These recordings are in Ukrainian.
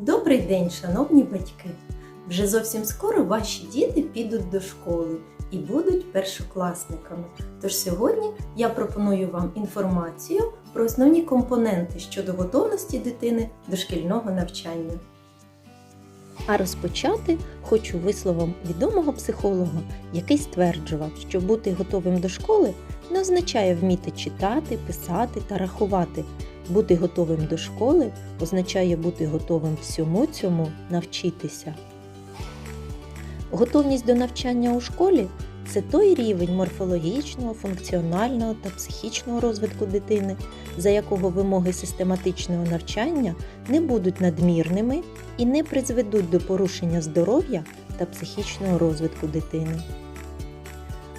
Добрий день, шановні батьки! Вже зовсім скоро ваші діти підуть до школи і будуть першокласниками. Тож сьогодні я пропоную вам інформацію про основні компоненти щодо готовності дитини до шкільного навчання. А розпочати хочу висловом відомого психолога, який стверджував, що бути готовим до школи не означає вміти читати, писати та рахувати. Бути готовим до школи означає бути готовим всьому цьому навчитися. Готовність до навчання у школі це той рівень морфологічного, функціонального та психічного розвитку дитини, за якого вимоги систематичного навчання не будуть надмірними і не призведуть до порушення здоров'я та психічного розвитку дитини.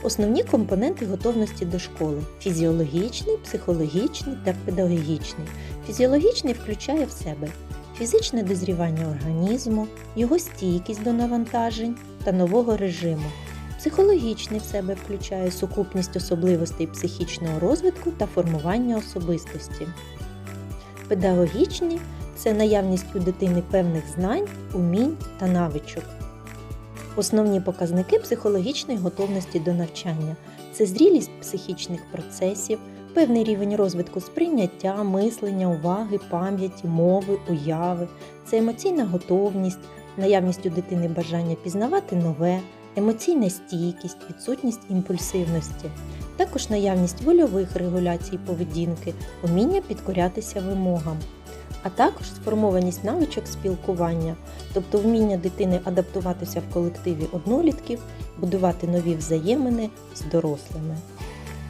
Основні компоненти готовності до школи фізіологічний, психологічний та педагогічний. Фізіологічний включає в себе фізичне дозрівання організму, його стійкість до навантажень та нового режиму. Психологічний в себе включає сукупність особливостей психічного розвитку та формування особистості. Педагогічний це наявність у дитини певних знань, умінь та навичок. Основні показники психологічної готовності до навчання. Це зрілість психічних процесів, певний рівень розвитку сприйняття, мислення, уваги, пам'яті, мови, уяви, це емоційна готовність, наявність у дитини бажання пізнавати нове, емоційна стійкість, відсутність імпульсивності, також наявність вольових регуляцій поведінки, уміння підкорятися вимогам а також сформованість навичок спілкування, тобто вміння дитини адаптуватися в колективі однолітків, будувати нові взаємини з дорослими.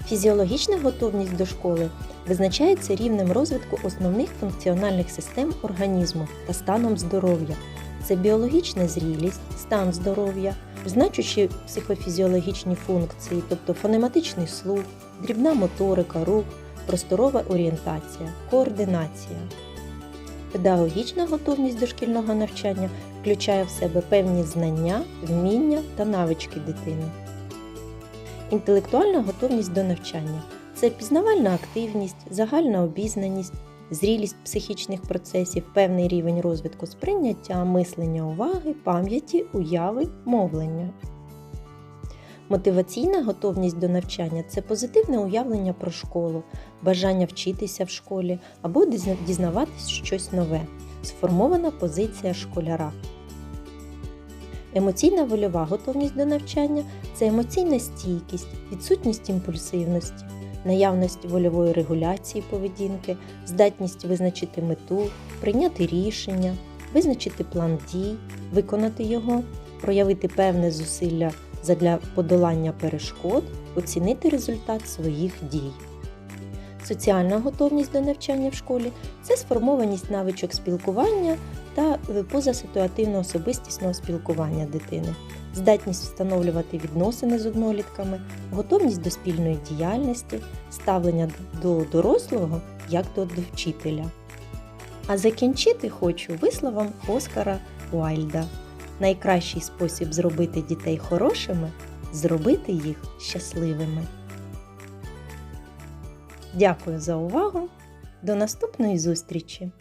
Фізіологічна готовність до школи визначається рівнем розвитку основних функціональних систем організму та станом здоров'я. Це біологічна зрілість, стан здоров'я, значущі психофізіологічні функції, тобто фонематичний слух, дрібна моторика рук, просторова орієнтація, координація. Педагогічна готовність до шкільного навчання включає в себе певні знання, вміння та навички дитини. Інтелектуальна готовність до навчання це пізнавальна активність, загальна обізнаність, зрілість психічних процесів, певний рівень розвитку сприйняття, мислення уваги, пам'яті, уяви, мовлення. Мотиваційна готовність до навчання це позитивне уявлення про школу, бажання вчитися в школі або дізнаватись щось нове, сформована позиція школяра. Емоційна вольова готовність до навчання це емоційна стійкість, відсутність імпульсивності, наявність вольової регуляції поведінки, здатність визначити мету, прийняти рішення, визначити план дій, виконати його, проявити певне зусилля задля подолання перешкод, оцінити результат своїх дій. Соціальна готовність до навчання в школі це сформованість навичок спілкування та е, позаситуативно особистісного спілкування дитини, здатність встановлювати відносини з однолітками, готовність до спільної діяльності, ставлення до дорослого як до вчителя. А закінчити хочу висловом Оскара Уайльда. Найкращий спосіб зробити дітей хорошими зробити їх щасливими. Дякую за увагу! До наступної зустрічі!